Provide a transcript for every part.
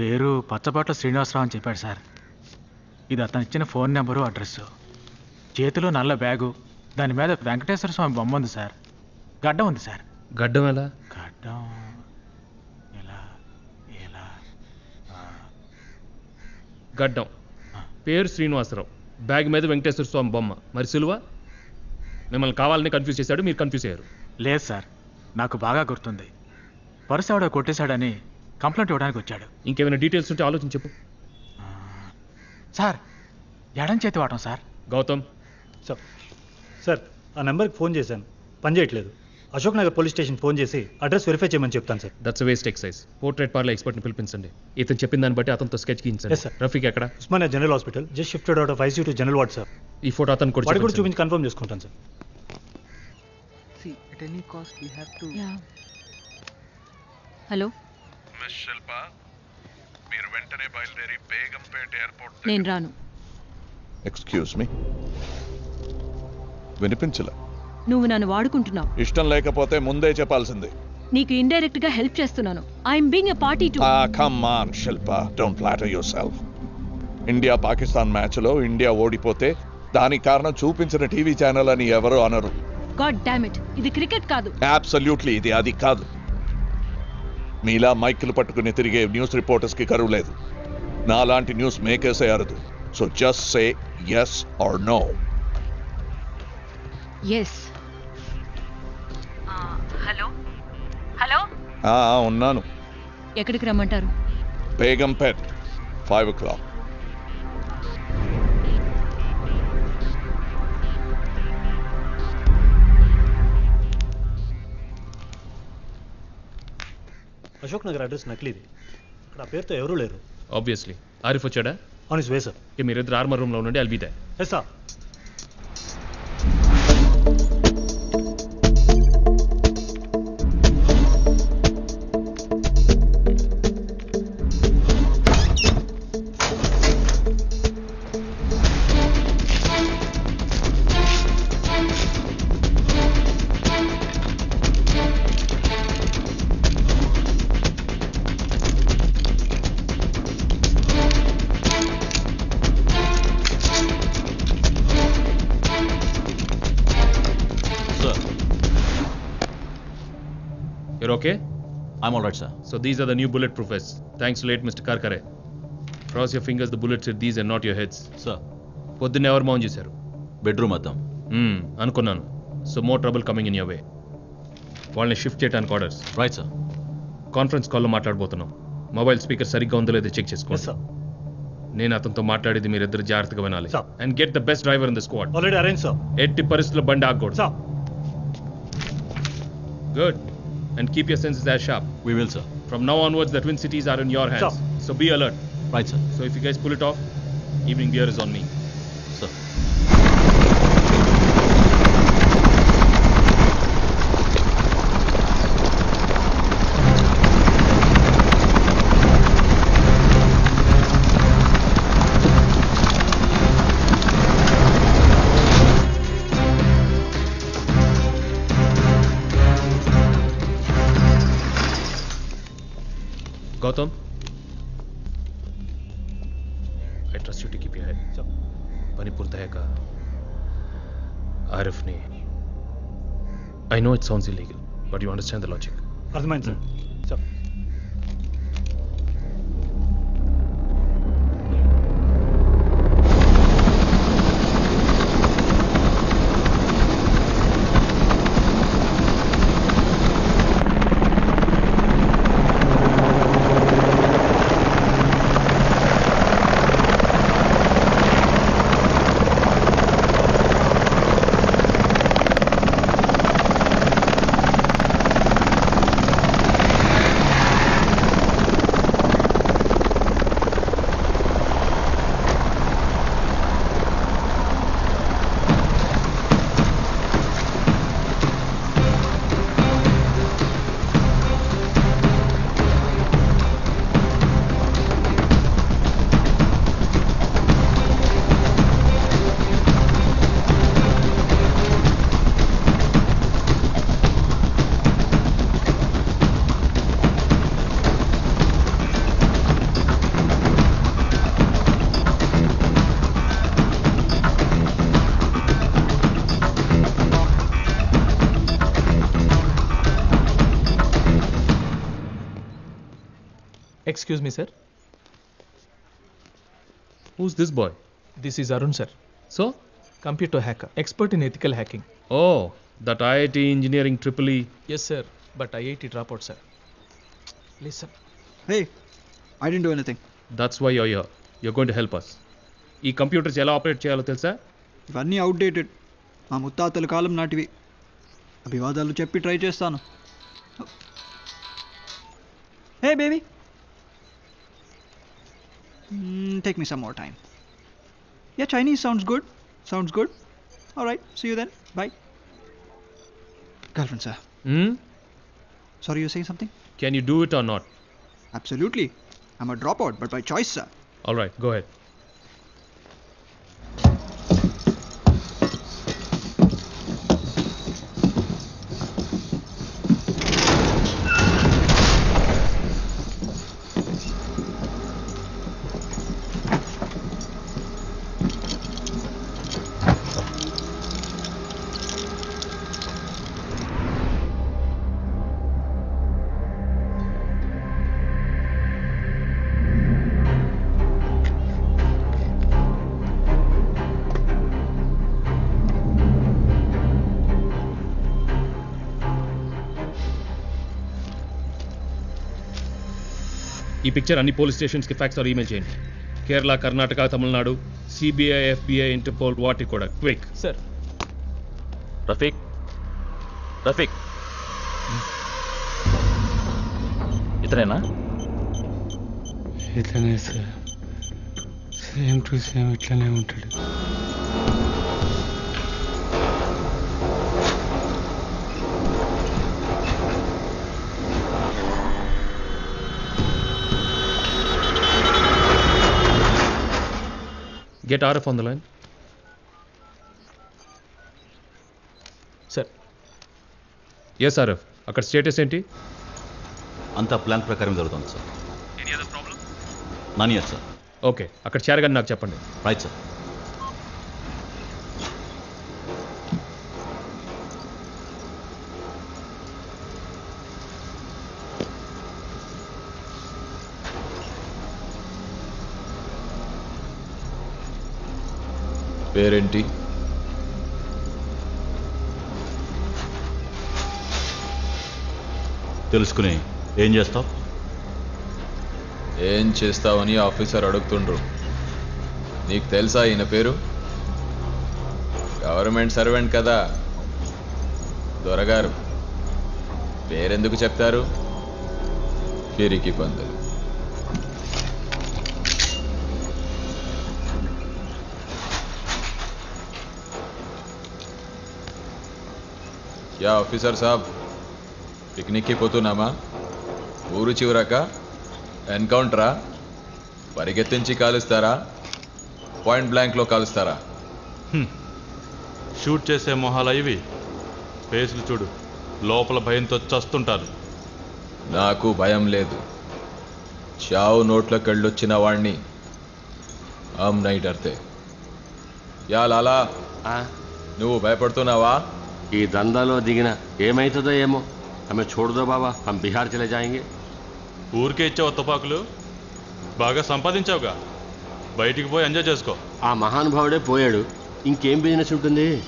పేరు పచ్చబాట్ల శ్రీనివాసరావు అని చెప్పాడు సార్. ఇది అతను ఇచ్చిన ఫోన్ నెంబరు అడ్రస్ చేతిలో నల్ల బ్యాగు దాని మీద వెంకటేశ్వర స్వామి బొమ్మ ఉంది సార్. గడ్డ ఉంది సార్. గడ్డం ఎలా? గడ్డం ఎలా? ఎలా? గడ్డం. పేరు శ్రీనివాసరావు. బ్యాగ్ మీద వెంకటేశ్వర స్వామి బొమ్మ. మరి సిలువ? మిమ్మల్ని కావాలని కన్ఫ్యూజ్ చేశాడు మీరు కన్ఫ్యూజ్ అయ్యారు. లేదు సార్. నాకు బాగా గుర్తుంది. పర్సు ఎవడో కొట్టేశాడని కంప్లైంట్ ఇవ్వడానికి వచ్చాడు. ఇంకేమైనా డీటెయిల్స్ ఉంటే ఆలోచన చెప్పు. సార్ ఎడం చేతి వాటం సార్. గౌతమ్. సార్ సార్ ఆ నెంబర్కి ఫోన్ చేశాను. పని చేయట్లేదు. Ashok Nagar police station phone చేసి అడ్రస్ వెరిఫై చేయమని చెప్తాను sir. That's waste excise portrait parlour ఎక్స్పర్ట్ని పిలిపించండి. ఇతను చెప్పిన దాన్ని బట్టి అతనితో స్కెచ్ గీయించండి. Sir. రఫీక్ ఎక్కడ? Osmania general hospital just shifted out of IC to general ward sir ఈ ఫోటో అతను కూడా కూడా. చూపించి కన్ఫర్మ్ చేసుకుంటాను సార్ హలో మిస్ శిల్ప మీరు వెంటనే బయలుదేరి బేగంపేట ఎయిర్పోర్ట్ నేను రాను. ఎక్స్క్యూజ్ మీ వినిపించలే. నువ్వు నన్ను వాడుకుంటున్నావు. ఇష్టం లేకపోతే ముందే చెప్పాల్సింది. నీకు ఇండైరెక్ట్గా హెల్ప్ చేస్తున్నాను. I'm being a party to a come on Shilpa. Don't flatter yourself India Pakistan మ్యాచ్లో ఇండియా ఓడిపోతే దానికి కారణం చూపించిన టీవీ ఛానల్ అని ఎవరు అనరు. గాడ్ డామ్ ఇట్ ఇది క్రికెట్ కాదు. అబ్సల్యూట్లీ ఇది అది కాదు. మీలా మైకులు పట్టుకుని తిరిగే న్యూస్ రిపోర్టర్స్కి కరువు లేదు. నాలాంటి న్యూస్ మేకర్సే అరదు so just say yes or no yes hello? Hello? ఉన్నాను. ఎక్కడికి రమ్మంటారు? Begumpet five o'clock Ashok Nagar address నకిలీది. అక్కడ ఆ పేరుతో ఎవరూ లేరు. ఆబ్వియస్లీ ఆరిఫ్ వచ్చాడా? On his way sir. Okay మీరిద్దరు ఆర్మర్ రూమ్లో ఉండండి అల్బిదే yes sir okay? I'm all right, sir. So these are the new bulletproof vests. Thanks to late Mr. Karkare. Cross your fingers, the bullets hit these and not your heads. Sir, పొద్దున్న ఎవరు మౌన్ చేశారు? Bedroom అద్దం. మ్మ్, అనుకున్నాను. So more trouble coming in your way వాళ్ళని shift చేయడానికి orders right sir conference కాల్లో మాట్లాడబోతున్నాం. మొబైల్ స్పీకర్ సరిగ్గా ఉందో లేదో చెక్ చేసుకోండి. సార్ నేను అతనితో మాట్లాడేది మీరిద్దరు జాగ్రత్తగా వినాలి. Sir. And get the best driver in the squad already arrange sir ఎట్టి పరిస్థితుల్లో బండి ఆగకూడదు. Sir good and keep your senses as sharp. We will, sir. From now onwards, the Twin Cities are in your hands. So be alert. Right, sir. So if you guys pull it off, evening beer is on me. Gautam I trust you to keep your head sir పని పూర్తయ్యాక ఆరిఫ్ని I know it sounds illegal but you understand the logic అర్థమైంది sir sir ఆ Excuse me, sir. Who's this boy This is Arun, sir. So Computer hacker, expert in ethical hacking. Oh that IIT engineering triple E Yes, sir. But IIT dropout, sir. Listen. Hey, I didn't do anything. That's why you you going to help us ఈ computers ఎలా operate చేయాలో తెలుసా ఇవన్నీ outdated మా ముత్తాతల కాలం నాటివి అభివాదాలు చెప్పి try చేస్తాను hey baby Mm, take me some more time. Yeah, Chinese sounds good. Sounds good. All right. See you then. Bye. Girlfriend, sir. Hmm? Sorry, you're saying something? Can you do it or not? Absolutely. I'm a dropout, but by choice, sir. All right. Go ahead. ఈ picture అన్ని police స్టేషన్స్కి fax or email చేయండి. Kerala Karnataka Tamil Nadu CBI FBI Interpol వాటికి కూడా. Quick Sir. Rafiq. Rafiq. ఇతనేనా? ఇతనే sir same to same ఇట్లనే ఉంటాడు. Get RF on the line Sir. Yes RF అక్కడ స్టేటస్ ఏంటి? అంతా ప్లాన్ ప్రకారం జరుగుతుంది sir none here sir okay అక్కడ చేరగానే నాకు చెప్పండి. రైట్ సార్ పేరేంటి? తెలుసుకుని ఏం చేస్తావు? ఏం చేస్తావని ఆఫీసర్ అడుగుతుండ్రు. నీకు తెలుసా ఈయన పేరు? గవర్నమెంట్ సర్వెంట్ కదా. దొరగారు. పేరెందుకు చెప్తారు? పిరికి పందులు. యా ఆఫీసర్ సాబ్. పిక్నిక్కి పోతున్నామా? ఊరు చివరక? ఎన్కౌంటరా? పరిగెత్తించి కాలుస్తారా? పాయింట్ బ్లాంక్లో కాలుస్తారా? షూట్ చేసే మొహాలు ఇవి ఫేసులు చూడు. లోపల భయంతో చస్తుంటారు. నాకు భయం లేదు. చావు నోట్లోకి వెళ్ళొచ్చిన వాణ్ణి. ఆమ్ నై డర్తే యా లాలా. నువ్వు భయపడుతున్నావా? ఈ దందాలో దిగిన ఏమైతుందో ఏమో? ఆమె చూడదో బాబా హమ్ బీహార్ చలే జాయింగే. ఊరికే ఇచ్చావు తుపాకులు? బాగా సంపాదించావుగా. బయటికి పోయి ఎంజాయ్ చేసుకో. ఆ మహానుభావుడే పోయాడు. ఇంకేం బిజినెస్ ఉంటుంది?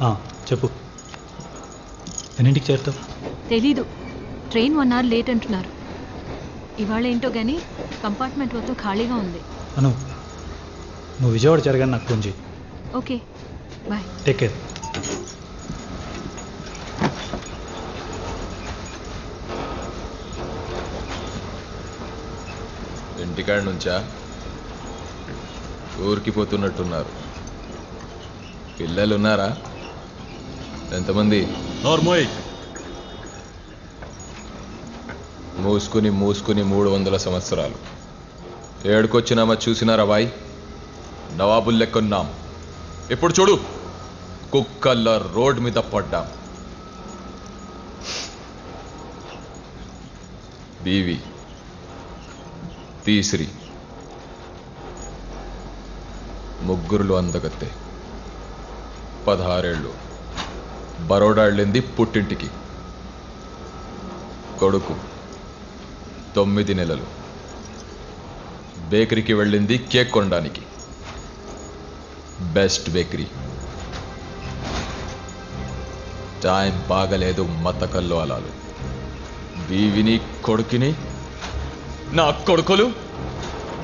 ఆ, చెప్పు. ఎన్నింటికి చేరుతావు? తెలీదు. ట్రైన్ వన్ అవర్ లేట్ అంటున్నారు. ఇవాళ ఏంటో కానీ కంపార్ట్మెంట్ మొత్తం ఖాళీగా ఉంది. అను నువ్వు విజయవాడ జరగాని నాకు ఫోన్ చేయి ఓకే బాయ్. టేక్ కేర్ ఇంటికాడ నుంచా ఊరికి పోతున్నట్టున్నారు. పిల్లలు ఉన్నారా ఎంతమంది? నోర్మోయ్. మూసుకుని మూసుకుని మూడు వందల సంవత్సరాలు. ఏడుకొచ్చినామా చూసినారా బాయ్? నవాబుల్ లెక్కున్నాం. ఇప్పుడు చూడు కుక్కల్ల రోడ్ మీద పడ్డాం. బీవి తీసిరి. ముగ్గురులు అందగత్తే. పదహారేళ్ళు. బరోడా వెళ్ళింది పుట్టింటికి. కొడుకు తొమ్మిది నెలలు. బేకరీకి వెళ్ళింది కేక్ కొనడానికి. Best bakery. టైం బాగలేదు మతకల్లో అలాలు. బీవిని కొడుకుని నా కొడుకులు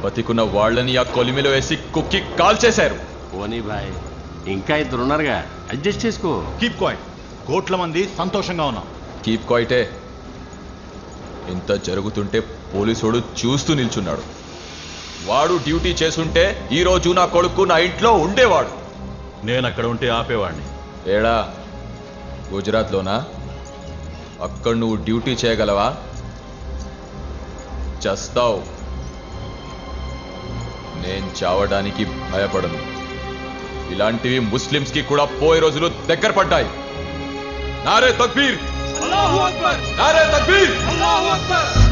బతికున్న వాళ్ళని ఆ కొలిమిలో వేసి కుక్కి కాల్చేశారు పోనీ బాయ్ ఇంకా ఇద్దరు ఉన్నారుగా. అడ్జస్ట్ చేసుకో. కీప్ క్వైట్ కోట్ల మంది సంతోషంగా ఉన్నాం. కీప్ క్వైటే ఇంత జరుగుతుంటే పోలీసోడు చూస్తూ నిల్చున్నాడు. వాడు డ్యూటీ చేసుంటే ఈ రోజు నా కొడుకు నా ఇంట్లో ఉండేవాడు. నేను అక్కడ ఉంటే ఆపేవాడిని. ఏడా? గుజరాత్లోనా? అక్కడ నువ్వు డ్యూటీ చేయగలవా? చస్తావు. నేను చావడానికి భయపడను. ఇలాంటివి ముస్లిమ్స్కి కూడా పోయే రోజులు దగ్గర పడ్డాయి. నారే తక్బీర్! నారే తక్బీర్